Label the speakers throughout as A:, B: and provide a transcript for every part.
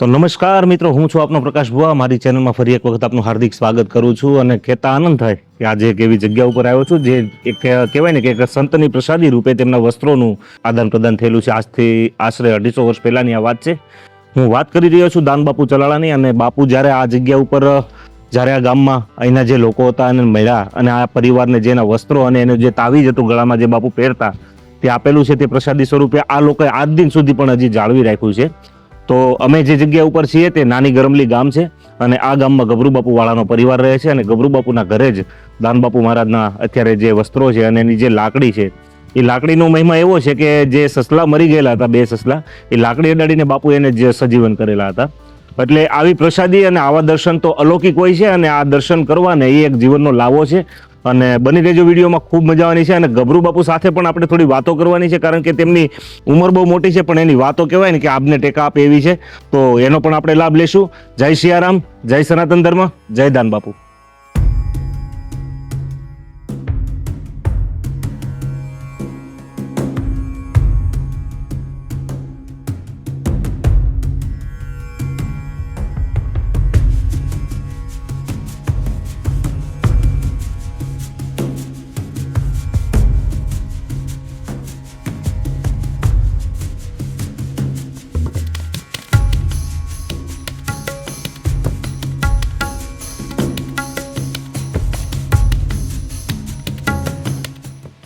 A: તો નમસ્કાર મિત્રો, હું છું આપનો પ્રકાશ ભુવા. મારી ચેનલમાં ફરી એક વખત આપનું હાર્દિક સ્વાગત કરું છું અને કહેતા આનંદ થાય કે આજે એક એવી જગ્યા ઉપર આવ્યો છું જે એક કહેવાય ને કે એક સંતની પ્રસાદી રૂપે તેમના વસ્ત્રોનું આદાન પ્રદાન થયેલું છે. આજથી આશરે અઢીસો વર્ષ પહેલાંની આ વાત છે. હું વાત કરી રહ્યો છું દાન બાપુ ચલાળાની અને બાપુ જ્યારે આ જગ્યા ઉપર, જ્યારે આ ગામમાં અહીંના જે લોકો હતા એને મળ્યા અને આ પરિવારને જેના વસ્ત્રો અને એનું જે તાવીજ હતું ગળામાં જે બાપુ પહેરતા, તે આપેલું છે તે પ્રસાદી સ્વરૂપે આ લોકોએ આજ દિન સુધી પણ હજી જાળવી રાખ્યું છે. તો અમે જે જગ્યા ઉપર છીએ તે નાની ગરમલી ગામ છે અને આ ગામમાં ગભરુ બાપુ વાળાનો પરિવાર રહે છે અને ગભરુ બાપુના ઘરે જ દાનબાપુ મહારાજના અત્યારે જે વસ્ત્રો છે અને એની જે લાકડી છે, એ લાકડીનો મહિમા એવો છે કે જે સસલા મરી ગયેલા હતા, બે સસલા, એ લાકડી અડાડીને બાપુ એને જે સજીવન કરેલા હતા. એટલે આવી પ્રસાદી અને આવા દર્શન તો અલૌકિક હોય છે અને આ દર્શન કરવાને એ એક જીવનનો લાવો છે. અને બની રહેજો વિડીયોમાં ખૂબ મજા આવવાની છે અને ગભરુ બાપુ સાથે પણ આપણે થોડી વાતો કરવાની છે, કારણ કે તેમની ઉંમર બહુ મોટી છે, પણ એની વાતો કહેવાય ને કે આપને ટેકા આપે એવી છે. તો એનો પણ આપણે લાભ લેશું. જય સિયારામ, જય સનાતન ધર્મ, જય દાન બાપુ.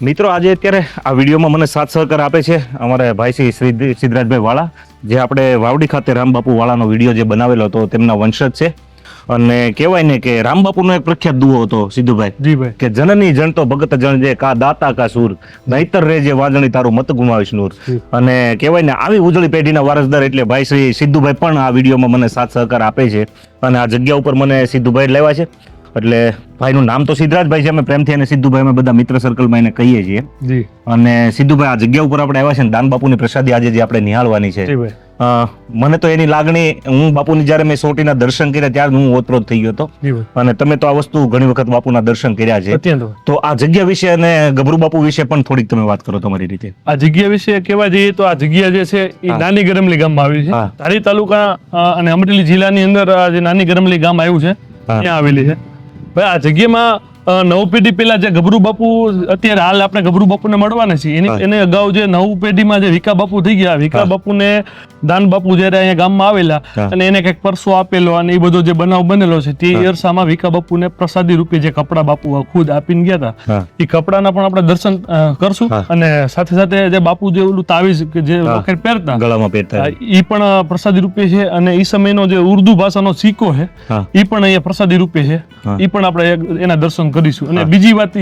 A: મિત્રો આજે અત્યારે આ વિડીયોમાં મને સાથ સહકાર આપે છે અમારા ભાઈ શ્રી સિદ્ધરાજભાઈ વાળા જે આપણે વાવડી ખાતે રામબાપુ વાળાનો વીડિયો જે બનાવેલો હતો તેમના વંશજ છે. અને કહેવાય ને કે રામબાપુનો એક પ્રખ્યાત દુઓ હતો સિદ્ધુભાઈ.
B: જી ભાઈ.
A: કે જનની જણ તો ભગત જણ જે કા દાતા કા સુર નહીતર રે જે વાજણી તારું મત ગુમાવીશ નૂર. અને કહેવાય ને આવી ઉજળી પેઢીના વારસદાર એટલે ભાઈ શ્રી સિદ્ધુભાઈ પણ આ વિડીયોમાં મને સાથ સહકાર આપે છે. અને આ જગ્યા ઉપર મને સિદ્ધુભાઈ લેવા છે. એટલે ભાઈનું નામ તો સિદ્ધરાજભાઈ છે અમે પ્રેમથી અને સિદ્ધુભાઈ અમે બધા મિત્ર સર્કલમાં એને કહીએ છીએ. અને સિદ્ધુભાઈ આ જગ્યા ઉપર આપણે આવ્યા છે દાન બાપુની પ્રસાદી આજે જે આપણે નિહાળવાની છે. મને તો એની લાગણી હું બાપુની જ્યારે મેં સોટીના દર્શન કર્યા ત્યારે હું ઓતપ્રોત થઈ ગયો હતો. અને તમે તો આ વસ્તુ ઘણી વખત બાપુના દર્શન કર્યા છે. તો આ જગ્યા વિશે અને ગભરુ બાપુ વિશે પણ થોડીક તમે વાત કરો તમારી રીતે.
B: આ જગ્યા વિશે કહેવા જઈએ તો આ જગ્યા જે છે એ નાની ગરમલી ગામમાં આવી છે. ધારી તાલુકા અને અમરેલી જિલ્લાની અંદર જે નાની ગરમલી ગામ આવ્યું છે ત્યાં આવેલી છે. ભાઈ આ જગ્યામાં નવ પેઢી પેલા જે ગભરુ બાપુ અત્યારે હાલ આપણે ગભરુ બાપુને મળવાના છીએ. એની એને અગાઉ જે નવ પેઢીમાં જે વિકા બાપુ થઈ ગયા વિકા બાપુને દાન બાપુ જયારે અહીંયા ગામમાં આવેલા અને એને કંઈક પરસો આપેલો અને એ બધો જે બનાવ બનેલો છે તે
A: હા.
B: વિકા બાપુને પ્રસાદી રૂપે જે કપડા બાપુ ખુદ આપીને ગયા હતા એ કપડાના પણ આપણે દર્શન કરશું. અને સાથે સાથે જે બાપુ જે ઓલું તાવીજ કે જે વખત પહેરતા
A: ગળામાં પહેરતા
B: એ પણ પ્રસાદી રૂપે છે અને એ સમયનો જે ઉર્દુ ભાષાનો સિક્કો છે એ પણ અહીંયા પ્રસાદી રૂપે છે. એ પણ આપણે એના દર્શન કરીશું. અને બીજી વાત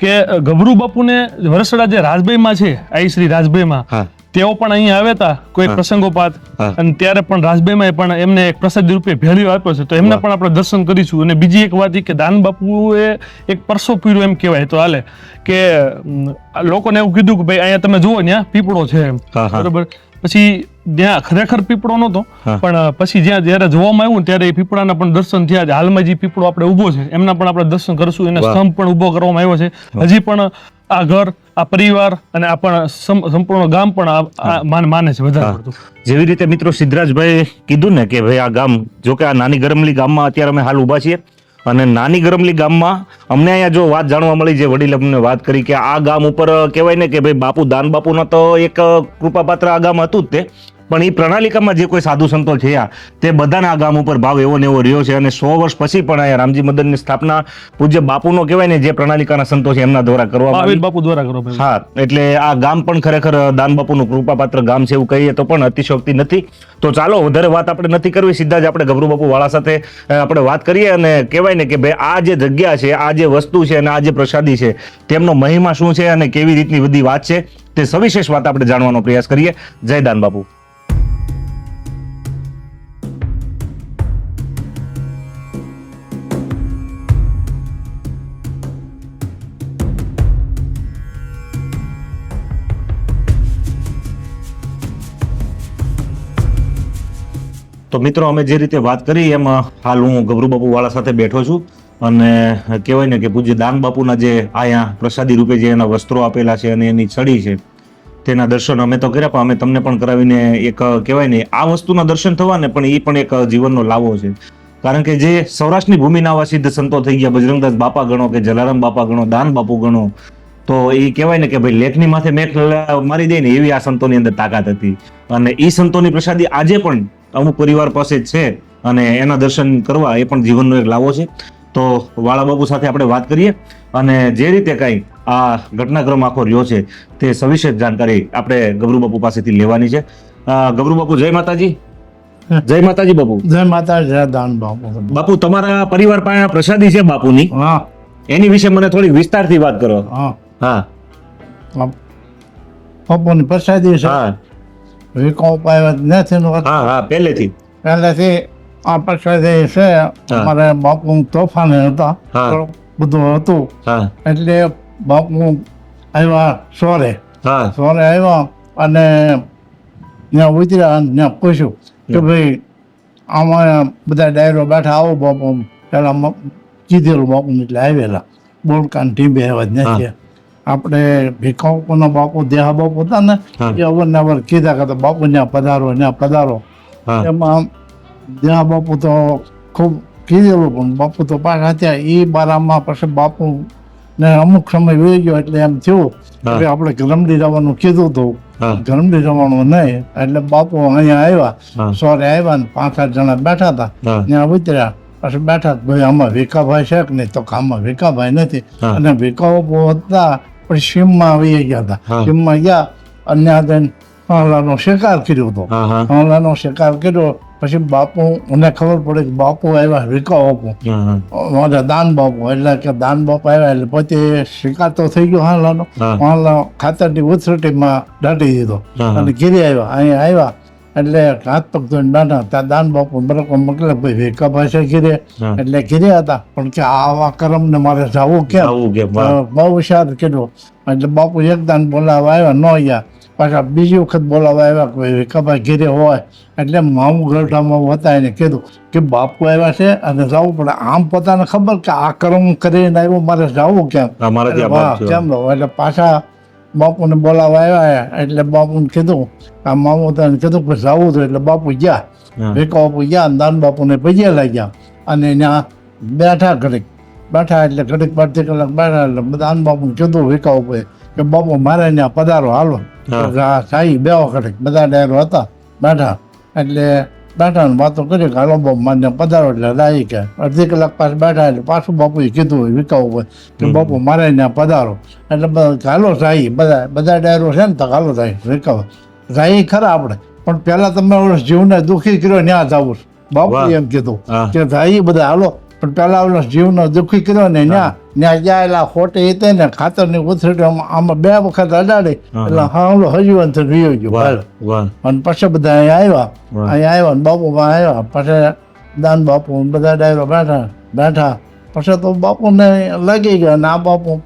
B: કે ગભરુ બાપુને વરસડા જે રાજભાઈમાં છે આઈ શ્રી રાજભાઈમાં તેઓ પણ અહીંયા આવ્યા હતા કોઈ પ્રસંગોપાત. અને ત્યારે પણ રાજભાઈમાં પણ એમને એક પ્રસાદ રૂપે ભેળ્યો આપ્યો છે. તો એમના પણ આપણે દર્શન કરીશું. અને બીજી એક વાત કે દાન બાપુએ એક પરસો પીરો એમ કહેવાય. તો હાલે કે લોકોને એવું કીધું કે ભાઈ અહીંયા તમે જુઓ ત્યાં પીપળો છે એમ. બરોબર? પછી ત્યાં ખરેખર પીપળો નહોતો પણ પછી જ્યાં જ્યારે જોવામાં આવ્યું ત્યારે એ પીપળાના પણ દર્શન થયા છે. હાલમાં જે પીપળો આપણે ઊભો છે એમના પણ આપણે દર્શન કરશું. એને સ્તંભ પણ ઊભો કરવામાં આવ્યો છે. હજી પણ આ ઘર આ પરિવાર અને આ પણ સંપૂર્ણ ગામ પણ માન- માને છે વધારે પડતું.
A: જેવી રીતે મિત્રો સિદ્ધરાજભાઈ કીધું ને કે ભાઈ આ ગામ જો કે આ નાની ગરમલી ગામમાં અત્યારે અમે હાલ ઊભા છીએ. અને નાની ગરમલી ગામમાં અમને અહીંયા જો વાત જાણવા મળી જે વડીલ અમને વાત કરી કે આ ગામ ઉપર કહેવાય ને કે ભાઈ બાપુ દાન બાપુનો તો એક કૃપાપાત્ર આ ગામ હતું જ તે. પણ એ પ્રણાલિકામાં જે કોઈ સાધુ સંતો થયા તે બધાના આ ગામ ઉપર ભાવ એવો ને એવો રહ્યો છે અને સો વર્ષ પછી પણ આ રામજી મદનની સ્થાપના પૂજ્ય બાપુનો કહેવાય ને જે પ્રણાલિકાના સંતો છે એમના દ્વારા કરવામાં આવી.
B: બાપુ દ્વારા કરો
A: હા એટલે આ ગામ પણ ખરેખર દાન બાપુનું કૃપાપાત્ર ગામ છે એવું કહીએ તો પણ અતિશોક્તિ નથી. તો ચાલો વધારે વાત આપણે નથી કરવી સીધા જ આપણે ગભરુ બાપુ વાળા સાથે આપણે વાત કરીએ અને કહેવાય ને કે ભાઈ આ જે જગ્યા છે આ જે વસ્તુ છે અને આ જે પ્રસાદી છે તેમનો મહિમા શું છે અને કેવી રીતની બધી વાત છે તે સવિશેષ વાત આપણે જાણવાનો પ્રયાસ કરીએ. જય દાન બાપુ. તો મિત્રો, અમે જે રીતે વાત કરી, એમાં હાલ હું ગભરુ બાપુ વાળા સાથે બેઠો છું અને કહેવાય ને કે પૂજ્ય દાન બાપુના જે આયા પ્રસાદી રૂપે જે એના વસ્ત્રો આપેલા છે અને એની છડી છે, તેના દર્શન અમે તો કર્યા, પણ અમે તમને પણ કરાવીને એક, કહેવાય ને, આ વસ્તુના દર્શન થવા ને પણ એ પણ એક જીવનનો લાવો છે. કારણ કે જે સૌરાષ્ટ્રની ભૂમિના સિદ્ધ સંતો થઈ ગયા, બજરંગદાસ બાપા ગણો કે જલારામ બાપા ગણો, દાન બાપુ ગણો, તો એ કહેવાય ને કે ભાઈ લેખની માથે મેઘ મારી દે ને એવી આ સંતોની અંદર તાકાત હતી. અને એ સંતોની પ્રસાદી આજે પણ અમુક પરિવાર પાસે છે અને એના દર્શન કરવા એ પણ જીવનનો એક લાવો છે. તો વાળા બાપુ સાથે આપણે વાત કરીએ અને જે રીતે કાંઈ આ ઘટનાક્રમ આખો રહ્યો છે તે સવિશેષ જાણકારી આપણે ગબરુ બાપુ પાસેથી લેવાની છે. ગબરુ બાપુ જય માતાજી. જય માતાજી બાપુ.
C: જય માતા જય દાન બાપુ.
A: બાપુ તમારા પરિવાર પાસે પ્રસાદી છે બાપુની?
C: હા.
A: એની વિશે મને થોડી વિસ્તારથી વાત કરો.
C: હા.
A: હા.
C: બાપુની પ્રસાદી છે?
A: હા.
C: વિકો પાયો નથી
A: હા હા પહેલેથી.
C: પહેલેથી આ પ્રસાદી છે અમારે બાપુ તોફાન હતા. બધું હતું. એટલે બાપુ આવ્યા સોરે. સોરે આવ્યા અને ત્યાં ઉતર્યા અને ત્યાં પૂછ્યું કે ભાઈ આમાં બધા ડાયરો બેઠા આવો બાપુ પેલા કીધેલું બાપુ એટલે આવેલા. બોલકાન ટીમે આવ્યા જ નથી. આપણે ભીખાઓના બાપુ દેહા બાપુ હતા ને એ અવારનવાર કીધા કે બાપુ ત્યાં પધારો ત્યાં પધારો. એમાં દેહા બાપુ તો ખૂબ કીધેલું પણ બાપુ તો પાછા થયા એ બારામાં પછી બાપુ ને અમુક સમય વહી ગયો એટલે એમ થયું. કે આપણે ગરમડી જવાનું કીધું હતું. ગરમડી જવાનું નહીં એટલે બાપુ અહીંયા આવ્યા. સોરે આવ્યા ને પાંચ આઠ જણા બેઠા હતા. ત્યાં ઉતર્યા. પછી બેઠા ભાઈ આમાં ભીખાભાઈ છે કે નહીં? તો આમાં ભીખાભાઈ નથી. અને ભીખાઓ હતા પછી શિમમાં આવી ગયા હતા. શિમમાં ગયા અને ત્યાં જઈને શિકાર કર્યો હતો. હાલાનો શિકાર કર્યો પછી બાપુ મને ખબર પડી કે બાપુ આવ્યા ભીખા બાપુ. મારા દાન બાપુ એટલે કે દાન બાપુ આવ્યા એટલે પછી શિકાર તો થઈ ગયો હાલાનો. હાલા ખાતરની ઉથરટીમાં દાટી દીધો. અને ઘીરે આવ્યા. અહીંયા આવ્યા એટલે હાથ પગ ધોઈને બેઠા ત્યાં દાન બાપુ બરાબર મોકલે ભાઈ વેકા પાસે ઘીરે. એટલે ઘીરે હતા. પણ કે આવા કરમ ને મારે જવું
A: કે
C: બહુ હોશિયાર કીધું એટલે બાપુ એક દાન બોલાવવા આવ્યા ન ગયા પાછા બીજી વખત બોલાવવા આવ્યા કે ભાઈ ભીખાભાઈ ઘીરે હોય. એટલે મામું ગરઢામાં હતા એને કીધું કે બાપુ આવ્યા છે અને જવું પડે. આમ પોતાને ખબર કે આ કરમ કરીને આવ્યો મારે જવું કેમ. કેમ? એટલે પાછા બાપુને બોલાવવા આવ્યા એટલે બાપુને કીધું આ મામુ તને કીધું કે જવું હતું એટલે બાપુ ગયા. ભેકા બાપુ ગયા અને દાન બાપુને પજ્યા લાગ્યા અને ત્યાં બેઠા ઘડીક બેઠા એટલે ઘડીક પાંચથી કલાક બેઠા એટલે દાન બાપુને કીધું ભેકા બાપુએ કે બાપુ મારે ત્યાં પધારો હાલો. સાહી બે ઘડીક બધા ડાયરો હતા બેઠા એટલે બેઠા વાતો કરી કે હાલો બાપુ માન્ય પધારો એટલે રાઈ કે અડધી કલાક પાછું બેઠા એટલે પાછું બાપુએ કીધું વિકાવું કે બાપુ મારે ત્યાં પધારો. એટલે હાલો સાઈ બધા બધા ડાયરો છે ને તો હાલો થાય વિકાવ. સાઈ ખરા આપણે પણ પહેલાં તમે જીવને દુઃખી કર્યો ત્યાં જવું બાપુ
A: વાહ.
C: એમ કીધું કે ભાઈ બધા હાલો પણ પહેલાં ઓલો જીવનો દુઃખી કર્યો ને ત્યાં ત્યાં જાયેલા ખોટે હતી ને ખાતરની ઉથડી આમાં બે વખત અડાડી. એટલે હા. ઓલો હજુ અંતર રહ્યો ગયો અને પછી બધા અહીંયા આવ્યા. અહીંયા આવ્યા ને બાપુ માં આવ્યા. પછી દાન બાપુ બધા ડાયરો બેઠા બેઠા. પછી તો બાપુને લાગી ગયા ને આ બાપુ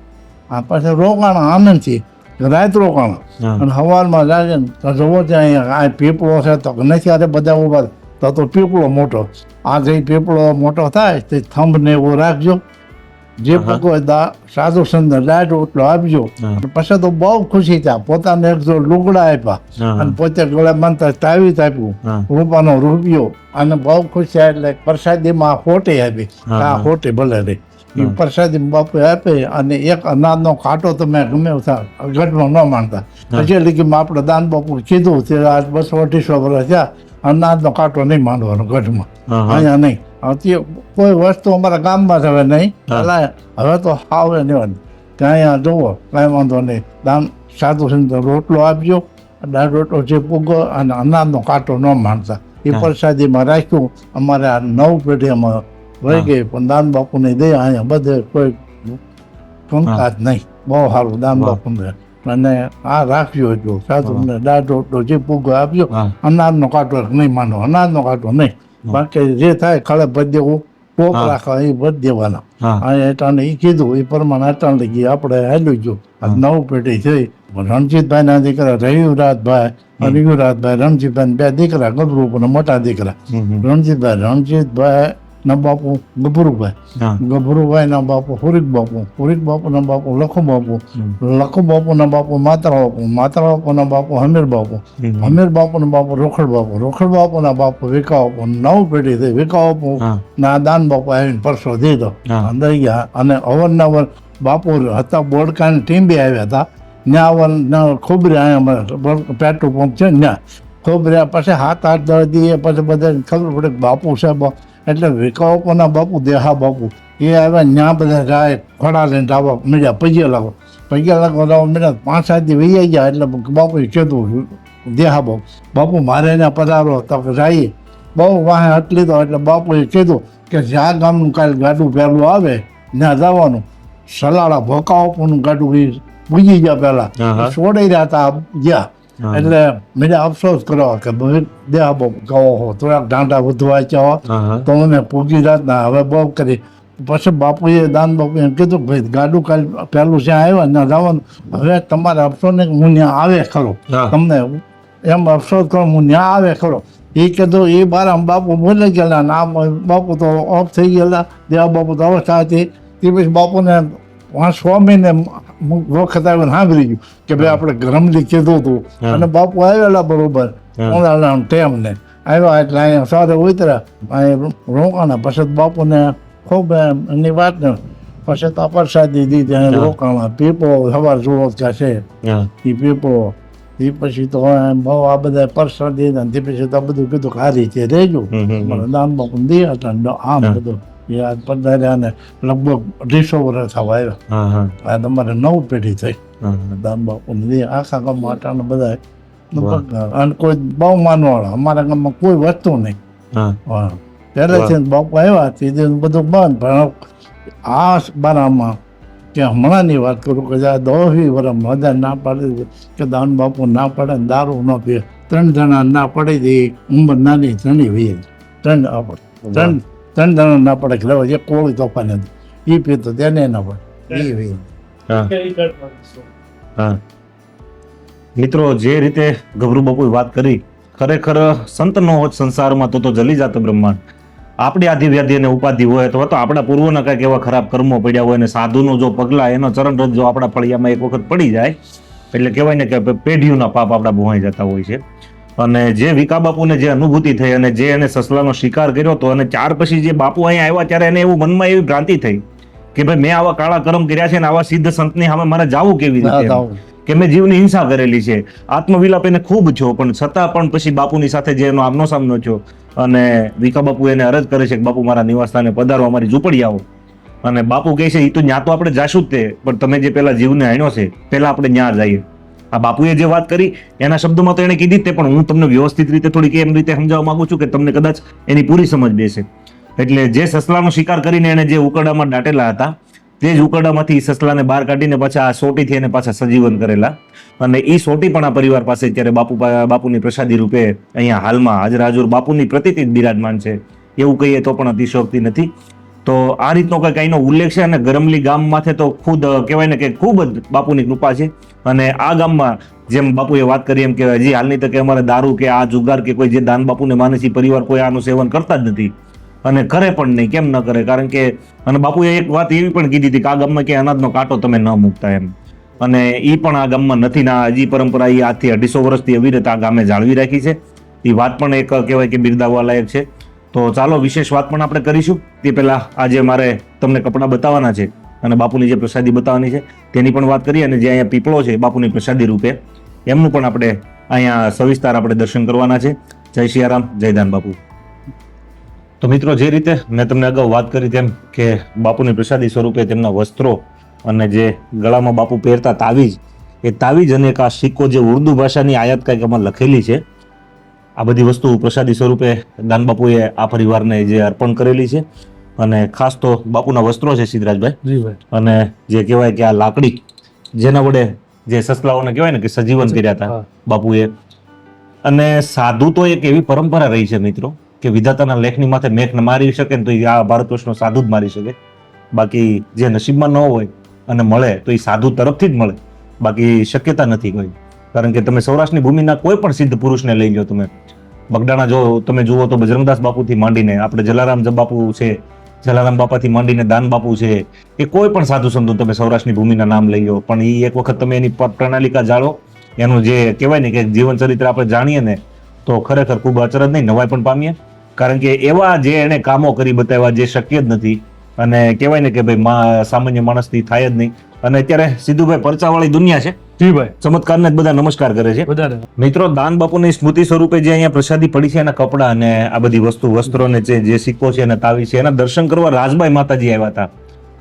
C: આ પછી રોકાણા આનંદથી રાત રોકાણા. અને સવારમાં જાય ને તો જવો ત્યાં અહીંયા આ પીપળો છે તો નથી અરે બધા ઊભા તો તો પીપળો મોટો. આ જે પીપળો મોટો થાય તે થંભ ને એવું રાખજો. જે
A: હા.
C: દા સાધુ સંત લાડ એટલો આપજો. પછી તો બહુ ખુશી થયા. પોતાને એક જો લુગડા આપ્યા. અને પોતે ગળે મંત્ર તાવીજ આપ્યું. રૂપાનો રૂપિયો. અને બહુ ખુશ થયા એટલે પ્રસાદીમાં હોટે આપી. આ હોટે ભલે રે. એ. પ્રસાદી બાપુ આપે અને એક અનાજનો કાંટો તમે ગમે ઘટમાં ન માનતા. પછી લીકીમાં આપણે દાન બાપુ કીધું તે આજ બસો અઢીસો વર્ષ થયા. અનાજનો કાંટો નહીં માંડવાનો ગઢમાં. અહીંયા નહીં હવે કોઈ વસ્તુ અમારા ગામમાં હવે નહીં. હવે તો હાવે નહીં ત્યાં અહીંયા જુઓ કાંઈ વાંધો નહીં દાન સાધુ સંત રોટલો આપજો દાળ રોટલો જે પૂગો અને અનાજનો કાંટો ન માનતા એ. પ્રસાદીમાં રાખ્યું અમારે આ નવ પેઢીમાં વહી
A: હા.
C: ગઈ પણ દાન બાપુને દે અહીંયા બધે કોઈ કંકાત નહીં બહુ સારું દાન
A: વાહ.
C: બાપુને અને આ રાખ્યો હતું. સાધુને દાળ રોટલો જે પૂગો
A: આપ્યો
C: અનાજનો કાંટો નહીં માનો અનાજનો કાંટો નહીં. બાકી જે થાય ખળે ભરી દેવું કોક રાખવા એ ભરી દેવાના. અને એ કીધું એ પ્રમાણે અટાણે લઈ ગયા આપણે હાલ્યું જો નવ પેઢી થઈ. રણજીતભાઈ ના દીકરા રયુરાજભાઈ રયુરાજભાઈ રણજીતભાઈ બે દીકરા ગભરૂપ અને મોટા દીકરા. રણજીતભાઈ રણજીતભાઈ ના બાપુ ગભરુભાઈ. ગભરુભાઈ ના બાપુ હુરિક બાપુ. હુરિક બાપુ ના બાપુ લખુ બાપુ. લખુ બાપુ ના બાપુ માતરા બાપુ. માતરા બાપુ ના બાપુ હમીર બાપુ. હમીર બાપુ ના બાપુ રોખડ બાપુ. રોખડ બાપુ ના બાપુ વિકા બાપુ. નવ પેઢી થઈ વિકા બાપુ ના દાન બાપુ આવીને પરસો દીધો. અંદર ગયા અને અવારનવાર બાપુ હતા બોડકાની ટીમ બી આવ્યા હતા. ત્યાં ખૂબ રહ્યા પેટ્રોલ પંપ છે ન્યા. ખૂબ રહ્યા પછી હાથ આઠ દળ દીએ પછી બધા ખબર પડે બાપુ છે બા- એટલે વિકલ્પોના બાપુ દેહા બાપુ એ આવ્યા ત્યાં બધા જાય ખડા લઈને લાવવા. મળ્યા પૈયા લાવો. પૈયા લાગવા લાવવા મળ્યા પાંચ સાત દી વહી ગયા. એટલે બાપુએ કીધું દેહા બાપુ બાપુ મારે એને પધારો તો કે જાય બહુ વાહે હટલી તો એટલે બાપુએ કીધું કે જ્યાં ગામનું કાલે ગાડું પહેલું આવે ત્યાં જવાનું. સલાળા ભોકાઓપોનું ગાડું પૂજી ગયા પહેલાં. છોડી રહ્યા હતા ગયા. એટલે મેં અફસોસ કર્યો કે દેહા બાપુ કહો હો થોડાક ડાંડા વધવા ચાવો
A: હા. હા
C: તો મને પૂગી જાત ના હવે બહુ કરી. પછી બાપુએ દાન બાપુએ એમ કીધું ભાઈ ગાડું કાલ પહેલું જ્યાં આવ્યા ને જવાનું. હવે તમારે અફસોસ ને હું ત્યાં આવે ખરો. તમને એમ અફસોસ કરો હું ત્યાં આવે ખરો. એ કીધું એ બાર બાપુ ભૂલી ગયેલા ને આમ બાપુ તો ઓફ થઈ ગયેલા. દેવા બાપુ તો અવસ્થા હતી તે પછી બાપુને પાંચ વખત આવ્યો સાંભળી ગયું કે ભાઈ આપણે ગરમલી કીધું હતું. અને બાપુ આવેલા બરોબર. ઉનાળાનો ને આવ્યા એટલે અહીંયા સાથે ઉતર્યા. અહીંયા રોકાણા. પછી બાપુને ખૂબ એની વાત ને પછી તો પ્રસાદી દીધી. અને રોકાણા. પીપો સવાર જોવો છે. એ પીપો. એ પછી તો બહુ આ બધા પ્રસાદી ને તે પછી તો બધું કીધું
A: ખારી છે
C: રેજો દાન બાપુ દે હતા આમ. બધું. એ પધાર્યા ને લગભગ અઢીસો વર્ષ થવા આવ્યા. આ તમારે નવ પેઢી થઈ. દાન આખા ગામમાં અટાણે બધા અને કોઈ બહુ માનવાળા. અમારા ગામમાં કોઈ વસ્તુ નહીં. પહેલેથી બાપુ આવ્યા તે બધું બંધ. પણ આ બારામાં કે હમણાંની વાત કરું કે આ દોહી વરમ બધા ના પાડી દે કે દાન બાપુ ના પડે ને દારૂ ન પીએ. ત્રણ જણા ના પડી હતી ઉંમર નાની ત્રણેય હોય. ત્રણ ત્રણ ત્રણ જણા ના પડે કે લેવા એક કોળી તોફાન હતી. એ પીતો તેને ના પડે. એ
A: હા. હા. મિત્રો જે રીતે ગભરુ બાપુએ વાત કરી ખરેખર સંત નો હોત સંસારમાં તો તો જલી જાત બ્રહ્માંડ. આપણી આધિવ્યાધિ અને ઉપાધિ હોય અથવા તો આપણા પૂર્વના કાંઈક એવા ખરાબ કર્મો પડ્યા હોય અને સાધુનો જો પગલા એનો ચરણ રથ જો આપણા ફળિયામાં એક વખત પડી જાય એટલે કહેવાય ને કે પેઢીઓના પાપ આપણા ભોવાઈ જતા હોય છે. અને જે વિકા બાપુને જે અનુભૂતિ થઈ અને જે એને સસલાનો શિકાર કર્યો હતો અને ત્યાર પછી જે બાપુ અહીંયા આવ્યા ત્યારે એને એવું મનમાં એવી ભ્રાંતિ થઈ કે ભાઈ મેં આવા કાળા કર્મ કર્યા છે ને આવા સિદ્ધ સંતની સામે મારે જાવું કેવી રીતે. કે મેં જીવની હિંસા કરેલી છે. આત્મવિલાપ એને ખૂબ છો પણ છતાં પણ પછી બાપુની સાથે જે એનો આમનો સામનો થયો અને વિકા બાપુ એને અરજ કરે છે કે બાપુ મારા નિવાસસ્થાને પધારો અમારી ઝૂંપડી આવો. અને બાપુ કહે છે એ તો ન્યા તો આપણે જાશું જ તે પણ તમે જે પેલા જીવને આણ્યો છે પેલા આપણે ન્યા જઈએ. આ બાપુએ જે વાત કરી, એના શબ્દોમાં તો એણે કીધી તે, પણ હું તમને વ્યવસ્થિત રીતે થોડીક એમ રીતે સમજાવવા માંગુ છું કે તમને કદાચ એની પૂરી સમજ બેસે. એટલે જે સસલાનો શિકાર કરીને એણે જે ઉકરડામાં દાટેલા હતા, તે જ ઉકરડામાંથી સસલાને બહાર કાઢીને પાછા આ સોટીથી એને પાછા સજીવન કરેલા. અને એ સોટી પણ આ પરિવાર પાસે અત્યારે બાપુ બાપુની પ્રસાદી રૂપે અહીંયા હાલમાં હાજર હાજર બાપુની પ્રતિતિ બિરાજમાન છે. એવું કહીએ તો પણ અતિશોક્તિ નથી. તો આ રીતનો કંઈક અહીંનો ઉલ્લેખ છે અને ગરમલી ગામ માથે તો ખુદ કહેવાય ને કે ખૂબ જ બાપુની કૃપા છે. અને આ ગામમાં જેમ બાપુએ વાત કરી એમ કે હજી હાલની તકે અમારે દારૂ કે આ જુગાર કે કોઈ જે દાન બાપુને માને છે પરિવાર કોઈ આનું સેવન કરતા જ નથી. અને કરે પણ નહીં, કેમ ન કરે? કારણ કે, અને બાપુએ એક વાત એવી પણ કીધી હતી કે આ ગામમાં કે અનાજનો કાંટો તમે ન મૂકતા એમ. અને એ પણ આ ગામમાં નથી ના હજી પરંપરા એ આજથી અઢીસો વર્ષથી અવિરત આ ગામે જાળવી રાખી છે. એ વાત પણ એક કહેવાય કે બિરદાવવા લાયક છે. તો ચાલો વિશેષ વાત પણ આપણે કરીશું. તે પહેલાં આજે મારે તમને કપડાં બતાવવાના છે અને બાપુની જે પ્રસાદી બતાવવાની છે, તેની પણ વાત કરીએ અને જે અહીંયા પીપળો છે બાપુની પ્રસાદી રૂપે. એમનું પણ આપણે અહીંયા સવિસ્તાર આપણે દર્શન કરવાના છે. જય સિયારામ જય દાન બાપુ. તો મિત્રો, જે રીતે મેં તમને અગાઉ વાત કરી તેમ કે બાપુની પ્રસાદી સ્વરૂપે તેમના વસ્ત્રો અને જે ગળામાં બાપુ પહેરતા તાવીજ, એ તાવીજ અને એક આ સિક્કો જે ઉર્દુ ભાષાની આયાત કંઈક એમાં લખેલી છે આ બધી વસ્તુ પ્રસાદી સ્વરૂપે દાન બાપુએ આ પરિવારને જે અર્પણ કરેલી છે અને ખાસ તો બાપુના વસ્ત્રો છે સિદ્ધરાજભાઈ. અને જે કહેવાય કે આ લાકડી જેના વડે જે સસલાઓને કહેવાય ને કે સજીવન કર્યા હતા બાપુએ. અને સાધુ તો એક એવી પરંપરા રહી છે મિત્રો કે વિધાતાના લેખની માથે મેઘ ન મારી શકે ને તો એ આ ભારત વર્ષનો સાધુ જ મારી શકે. બાકી જે નસીબમાં ન હોય અને મળે તો એ સાધુ તરફથી જ મળે. બાકી શક્યતા નથી કોઈ. કારણ કે તમે સૌરાષ્ટ્રની ભૂમિના કોઈ પણ સિદ્ધ પુરુષને લઈ લો તમે. બગડાણા જો તમે જુઓ તો બજરંગદાસ બાપુથી માંડીને, આપણે જલારામ બાપુ છે, જલારામ બાપાથી માંડીને દાન બાપુ છે, એ કોઈ પણ સાધુ સંતો તમે સૌરાષ્ટ્રની ભૂમિના નામ લઈ લો પણ એ એક વખત તમે એની પ્રણાલિકા જાળો, એનું જે કહેવાય ને કે જીવન ચરિત્ર આપણે જાણીએ ને, તો ખરેખર ખૂબ અચરજ નહીં, નવાઈ પણ પામીએ. કારણ કે એવા જે એને કામો કરી બતાવ્યા જે શક્ય જ નથી. અને કહેવાય ને કે ભાઈ સામાન્ય માણસથી થાય જ નહીં. અને અત્યારે સિદ્ધુભાઈ પરચાવાળી દુનિયા છે.
B: જી ભાઈ.
A: ચમત્કારને જ બધા નમસ્કાર કરે છે. મિત્રો દાન બાપુની સ્મૃતિ સ્વરૂપે જે અહીંયા પ્રસાદી પડી છે એના કપડા અને આ બધી વસ્તુ વસ્ત્રો ને જે સિક્કો છે અને તાવી છે એના દર્શન કરવા રાજભાઈ માતાજી આવ્યા હતા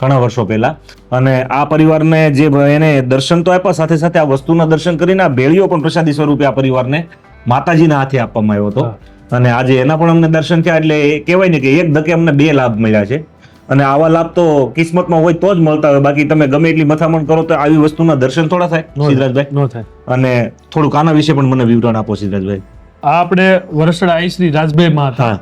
A: ઘણા વર્ષો પહેલા. અને આ પરિવારને જે એને દર્શન તો આપ્યા સાથે સાથે આ વસ્તુના દર્શન કરીને આ ભેળીઓ પણ પ્રસાદી સ્વરૂપે આ પરિવારને માતાજીના હાથે આપવામાં આવ્યો હતો. અને આજે એના પણ અમને દર્શન થયા એટલે એ કહેવાય ને કે એક ધકે અમને બે લાભ મળ્યા છે. અને આવા લાભ તો કિસ્મતમાં હોય તો જ મળતા હોય. બાકી તમે ગમે એટલી મથામણ કરો તો આવી વસ્તુના દર્શન થોડા થાય સિદ્ધરાજભાઈ?
B: નો થાય.
A: અને થોડુંક આના વિશે પણ મને વિવરણ આપો સિદ્ધરાજભાઈ.
B: આ આપણે વરસડા આઈ શ્રી રાજભાઈ માં હતા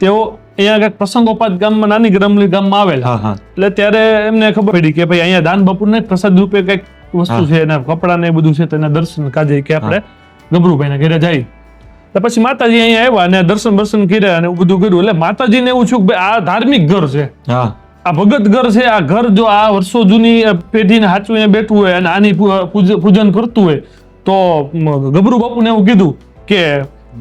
B: તેઓ અહીંયા આગળ પ્રસંગોપાત ગામમાં નાની ગ્રામલી ગામમાં આવેલા.
A: હા હા.
B: એટલે ત્યારે એમને ખબર પડી કે ભાઈ અહીંયા દાન બાપુને પ્રસાદ રૂપે કંઈક વસ્તુ છે એના કપડા ને બધું છે તેના દર્શન કાજે કે આપણે ગભરુભાઈના ઘરે જાય. તો પછી માતાજી અહીંયા આવ્યા અને દર્શન બર્શન કર્યા અને બધું કર્યું. એટલે માતાજીને એવું છું કે આ ધાર્મિક ઘર છે.
A: હા.
B: આ ભગત ઘર છે આ ઘર જો આ વર્ષો જૂની પેઢીને હાચવીને બેઠું હોય અને આની પૂજન કરતું હોય તો મ, ગભરુ બાપુને એવું કીધું કે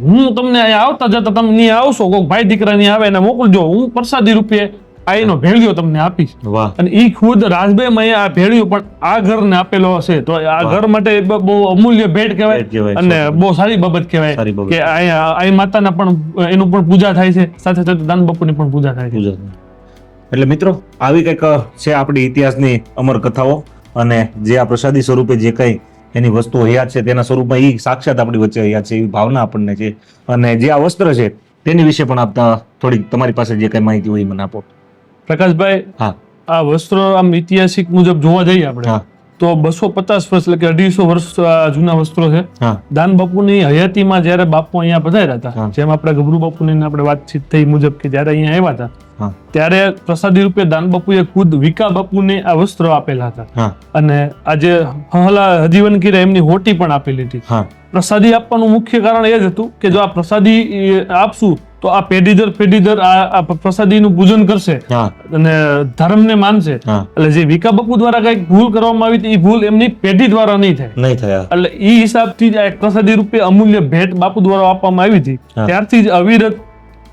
B: હું તમને અહીંયા આવતા જતા તમે નહીં આવશો કોઈક ભાઈ દીકરા નહીં આવે એને મોકલજો. હું પ્રસાદી રૂપે આ એનો ભેળિયો તમને આપીશ. અને એ ખુદ રાજભાઈ માં આ ભેળ્યું પણ આ ઘર ને આપેલો હશે. તો આ ઘર માટે બહુ અમૂલ્ય ભેટ કહેવાય અને બહુ સારી બાબત કહેવાય. કે આ માતાના પણ એનું પણ પૂજા થાય છે. સાથે સાથે દાન બાપુની પણ પૂજા થાય છે.
A: એટલે મિત્રો આવી કંઈક છે આપણી ઇતિહાસની અમર કથાઓ અને જે આ પ્રસાદી સ્વરૂપે જે કંઈ એની વસ્તુઓ યાદ છે તેના સ્વરૂપમાં એ સાક્ષાત આપણી વચ્ચે યાદ છે એવી ભાવના આપણને છે. અને જે આ વસ્ત્ર છે તેની વિશે પણ આપતા થોડીક તમારી પાસે જે કંઈ માહિતી હોય એ મને આપો.
B: પ્રકાશભાઈ
A: હા.
B: આ વસ્ત્રો આમ ઐતિહાસિક મુજબ જોવા જઈએ આપણે તો બસો પચાસ વર્ષ એટલે કે અઢીસો વર્ષ જૂના વસ્ત્રો છે. દાન બાપુની હયાતીમાં જ્યારે બાપુ અહીંયા પધાર્યા હતા જેમ આપણે ગભરુ બાપુની આપણે વાતચીત થઈ મુજબ કે જ્યારે અહીંયા આવ્યા હતા ત્યારે પ્રસાદી રૂપે દાન બાપુએ ખુદ વિકા બાપુને આ વસ્ત્રો આપેલા હતા. અને આજે હહલા હજીવન કિરે એમની હોટી પણ આપેલી હતી. પ્રસાદી આપવાનું મુખ્ય કારણ એ જ હતું કે જો આ પ્રસાદી આપશું તો આ પેઢી દર પેઢી દર આ પ્રસાદીનું પૂજન કરશે અને ધર્મને માનશે. એટલે જે વિકા બપુ દ્વારા કંઈક ભૂલ કરવામાં આવી હતી એ ભૂલ એમની પેઢી દ્વારા નહીં થાય.
A: નહીં થાય
B: એટલે એ હિસાબથી જ આ પ્રસાદી રૂપે અમૂલ્ય ભેટ બાપુ દ્વારા આપવામાં આવી હતી. ત્યારથી જ અવિરત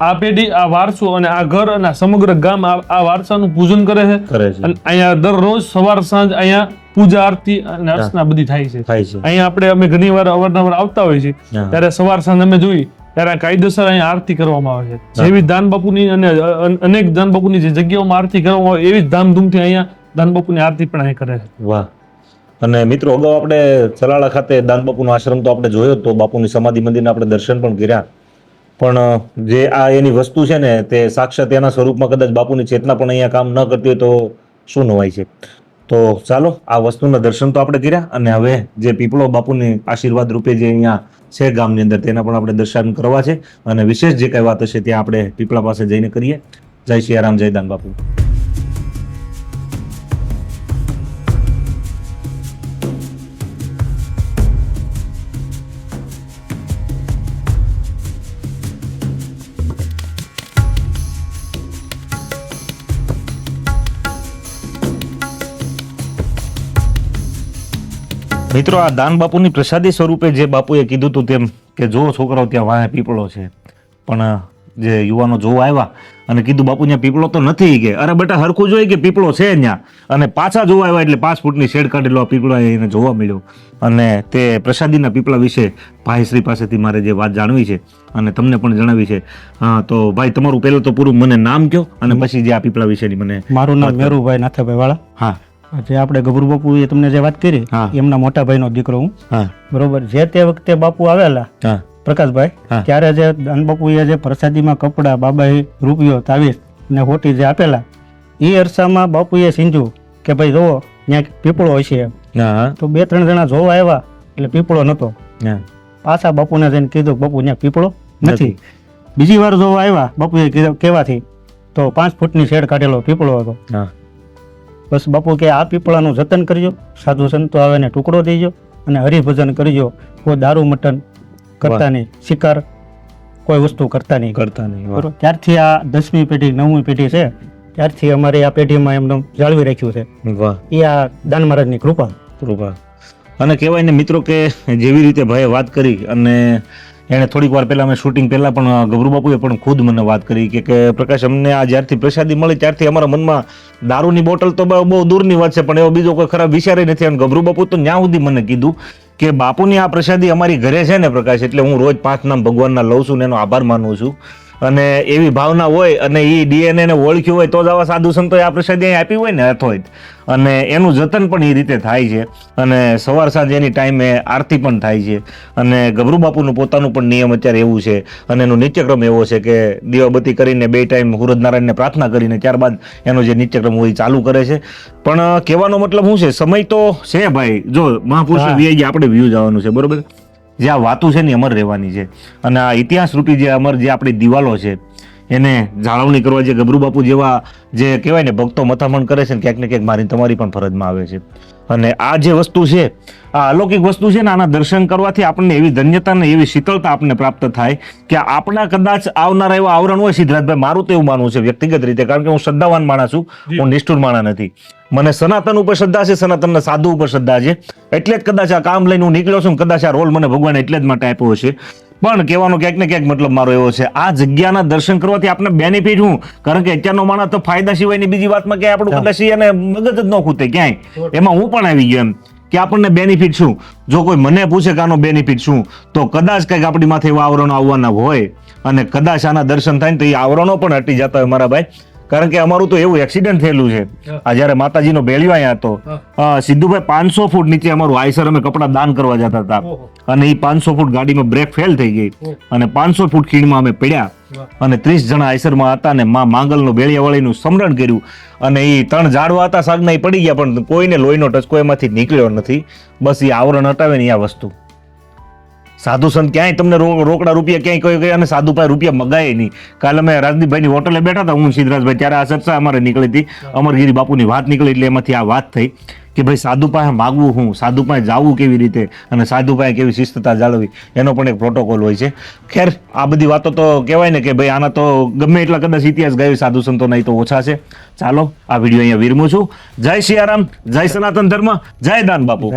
B: આ પેઢી આ વારસો અને આ ઘર અને સમગ્ર ગામ આ વારસાનું પૂજન કરે છે. અને અહીંયા દરરોજ સવાર સાંજ અહીંયા પૂજા આરતી અને અર્ચના બધી થાય છે. અહીંયા આપણે અમે ઘણી વાર અવારનવાર આવતા હોય
A: છે
B: ત્યારે સવાર સાંજ અમે જોઈ ત્યારે આ કાયદેસર અહીંયા આરતી કરવામાં આવે છે. જેવી દાન બાપુની અને અનેક દાન બાપુની જે જગ્યાઓમાં આરતી કરવામાં આવે એવી જ ધામધૂમથી અહીંયા દાન બાપુની આરતી પણ અહીંયા કરે છે.
A: વાહ. અને મિત્રો અગાઉ આપણે ચલાળા ખાતે દાન બાપુનો આશ્રમ તો આપણે જોયો તો બાપુની સમાધિ મંદિરના આપણે દર્શન પણ કર્યા. પણ જે આ એની વસ્તુ છે ને તે સાક્ષાત એના સ્વરૂપમાં કદાચ બાપુની ચેતના પણ અહીંયા કામ ન કરતી હોય તો શું નવાય છે? તો ચાલો, આ વસ્તુના દર્શન તો આપણે કર્યા અને હવે જે પીપળો બાપુની આશીર્વાદ રૂપે જે અહીંયા છે ગામની અંદર, તેના પણ આપણે દર્શન કરવા છે. અને વિશેષ જે કઈ વાત હશે, ત્યાં આપણે પીપળા પાસે જઈને કરીએ. જય સિયારામ જય દાન બાપુ. મિત્રો આ દાન બાપુની પ્રસાદી સ્વરૂપે જે બાપુએ કીધું હતું તેમ કે જો છોકરાઓ ત્યાં વાહે પીપળો છે પણ જે યુવાનો જોવા આવ્યા અને કીધું બાપુ ત્યાં પીપળો તો નથી કે અરે બેટા હરખું જોઈએ કે પીપળો છે ત્યાં. અને પાછા જોવા આવ્યા એટલે પાંચ ફૂટની શેડ કાઢેલો આ પીપળો એને જોવા મળ્યો. અને તે પ્રસાદીના પીપળા વિશે ભાઈશ્રી પાસેથી મારે જે વાત જાણવી છે અને તમને પણ જણાવી છે. હા તો ભાઈ તમારું પહેલું તો પૂરું મને નામ કહો અને પછી જે આ પીપળા વિશેની મને
D: મારું નામ મેરુભાઈ નાથાભાઈ વાળા.
A: હા.
D: જે આપણે ગભરુ બાપુ એ તમને જે વાત કરી એમના મોટા ભાઈનો દીકરો હું. બરોબર જે તે વખતે બાપુ આવેલા પ્રકાશભાઈ ત્યારે જે બાપુએ જે પ્રસાદીમાં કપડા બાબાએ રૂપિયો તાવીસ ને હોટી જે આપેલા એ અરસામાં બાપુએ સિંજુ કે ભાઈ જોવો ત્યાં પીપળો હશે એમ. તો બે ત્રણ જણા જોવા આવ્યા એટલે પીપળો નતો. પાછા બાપુને જઈને કીધું બાપુ ત્યાં પીપળો
A: નથી.
D: બીજી વાર જોવા આવ્યા બાપુએ કીધું કેવાથી તો પાંચ ફૂટની શેડ કાઢેલો પીપળો હતો. બસ બાપુ કે આ પીપળાનું જતન કરજો સાધુ સંતો આવે ને ટુકડો દેજો અને હરિભજન કરજો. કોઈ દારૂ મટન કરતા નહીં શિકાર કોઈ વસ્તુ કરતા નહીં.
A: કરતા નહીં
D: બરોબર? ત્યારથી આ દસમી પેઢી નવમી પેઢી છે. ત્યારથી અમારી આ પેઢીમાં એમને જાળવી રાખ્યું છે. એ આ દાન મહારાજની કૃપા.
A: કૃપા. અને કહેવાય ને મિત્રો કે જેવી રીતે ભાઈએ વાત કરી અને એણે થોડીક વાર પહેલાં અમે શૂટિંગ પહેલાં પણ ગભરુ બાપુએ પણ ખુદ મને વાત કરી કે કે પ્રકાશ, અમને આ જ્યારથી પ્રસાદી મળી ત્યારથી અમારા મનમાં દારૂની બોટલ તો બહુ દૂરની વાત છે, પણ એવો બીજો કોઈ ખરાબ વિચાર નથી. અને ગભરુ બાપુ તો ત્યાં સુધી મને કીધું કે, બાપુની આ પ્રસાદી અમારી ઘરે છે ને પ્રકાશ, એટલે હું રોજ પાંચ નામ ભગવાનના લઉં છું ને એનો આભાર માનું છું. અને એવી ભાવના હોય અને એ ડીએનએ ને ઓળખ્યું હોય તો જ આવા સાધુ સંતોએ આ પ્રસાદી અહીં આપી હોય ને અથોય અને એનું જતન પણ એ રીતે થાય છે. અને સવાર સાંજ એની ટાઈમે આરતી પણ થાય છે. અને ગભરુ બાપુનું પોતાનું પણ નિયમ અત્યારે એવું છે. અને એનો નિત્યક્રમ એવો છે કે દીવાબત્તી કરીને બે ટાઈમ હુરદનારાયણને પ્રાર્થના કરીને ત્યારબાદ એનો જે નિત્યક્રમ હોય એ ચાલુ કરે છે. પણ કહેવાનો મતલબ શું છે? સમય તો છે ભાઈ. જો મહાપુરુષ આપણે વ્યૂ જવાનું છે. બરોબર? જે આ વાતું છે ને અમર રહેવાની છે. અને આ ઇતિહાસ રૂપી જે અમર જે આપણી દિવાલો છે, એને જાળવણી કરવા જે ગભરુ બાપુ જેવા જે કહેવાય ને ભક્તો મથામણ કરે છે ને ક્યાંક ને ક્યાંક મારી તમારી પણ ફરજમાં આવે છે. અને આ જે વસ્તુ છે આ અલૌકિક વસ્તુ છે ને આના દર્શન કરવાથી આપણને એવી ધન્યતા ને એવી શીતળતા આપણને પ્રાપ્ત થાય કે આપણા કદાચ આવનારા એવા આવરણ હોય સિદ્ધરાજભાઈ મારું તો એવું માનવું છે વ્યક્તિગત રીતે કારણ કે હું શ્રદ્ધાવાન માણસ છું હું નિષ્ઠુર માણસ નથી. મને સનાતન ઉપર શ્રદ્ધા છે સનાતનના સાધુ ઉપર શ્રદ્ધા છે. એટલે જ કદાચ આ કામ લઈને હું નીકળ્યો છું કદાચ આ રોલ મને ભગવાન એટલે જ માટે આપ્યો છે પણ કહેવાનો ક્યાંક ને ક્યાંક મતલબ મારો એવો છે આ જગ્યાના દર્શન કરવાથી આપણે બેનિફિટ હું? કારણ કે અત્યારનો માણસ તો ફાયદા સિવાયની બીજી વાતમાં ક્યાંય આપણું કદાચ એને મગજ જ ન ખૂતે ક્યાંય. એમાં હું પણ આવી ગયો એમ કે આપણને બેનિફિટ શું? જો કોઈ મને પૂછે કે આનો બેનિફિટ શું તો કદાચ કંઈક આપણી માથે એવા આવરણો આવવાના હોય અને કદાચ આના દર્શન થાય ને તો એ આવરણો પણ હટી જતા હોય મારા ભાઈ. કારણ કે અમારું તો એવું એક્સિડન્ટ થયેલું છે. આ જ્યારે માતાજીનો બેલિયો અહીંયા હતો સિદ્ધુભાઈ પાંચસો ફૂટ નીચે અમારું આઈસર અમે કપડાં દાન કરવા જતા હતા. અને એ પાંચસો ફૂટ ગાડીમાં બ્રેક ફેલ થઈ ગઈ. અને પાંચસો ફૂટ ખીણમાં અમે પડ્યા. અને ત્રીસ જણા આઈસરમાં હતા અને માં માંગલનું બેળિયાવાળીનું સમરણ કર્યું. અને એ ત્રણ ઝાડવા હતા સાગના એ પડી ગયા પણ કોઈને લોહીનો ટચકો એમાંથી નીકળ્યો નથી. બસ એ આવરણ હટાવે ને આ વસ્તુ. સાધુ સંત ક્યાંય તમને રોકડા રૂપિયા ક્યાંય કોઈ ગયા અને સાધુ ભાઈ રૂપિયા મગાય નહીં. કાલે અમે રાજદીપભાઈની હોટલે બેઠા હતા, હું સિદ્ધરાજભાઈ, ત્યારે આ ચર્ચા અમારે નીકળી હતી. અમરગીરી બાપુની વાત નીકળી એટલે એમાંથી આ વાત થઈ કે ભાઈ સાધુ પાસે માગવું હું, સાધુ પાસે જાવું કેવી રીતે અને સાધુ પાસે કેવી શિસ્તતા જાળવી એનો પણ એક પ્રોટોકોલ હોય છે. ખેર, આ બધી વાતો તો કહેવાય ને કે ભાઈ આના તો ગમે એટલા કદાચ ઇતિહાસ ગયો સાધુ સંતો નહીં તો ઓછા છે. ચાલો, આ વીડિયો અહીંયા વિરમું છું. જય સિયારામ જય સનાતન ધર્મ જય દાન
D: બાપુ.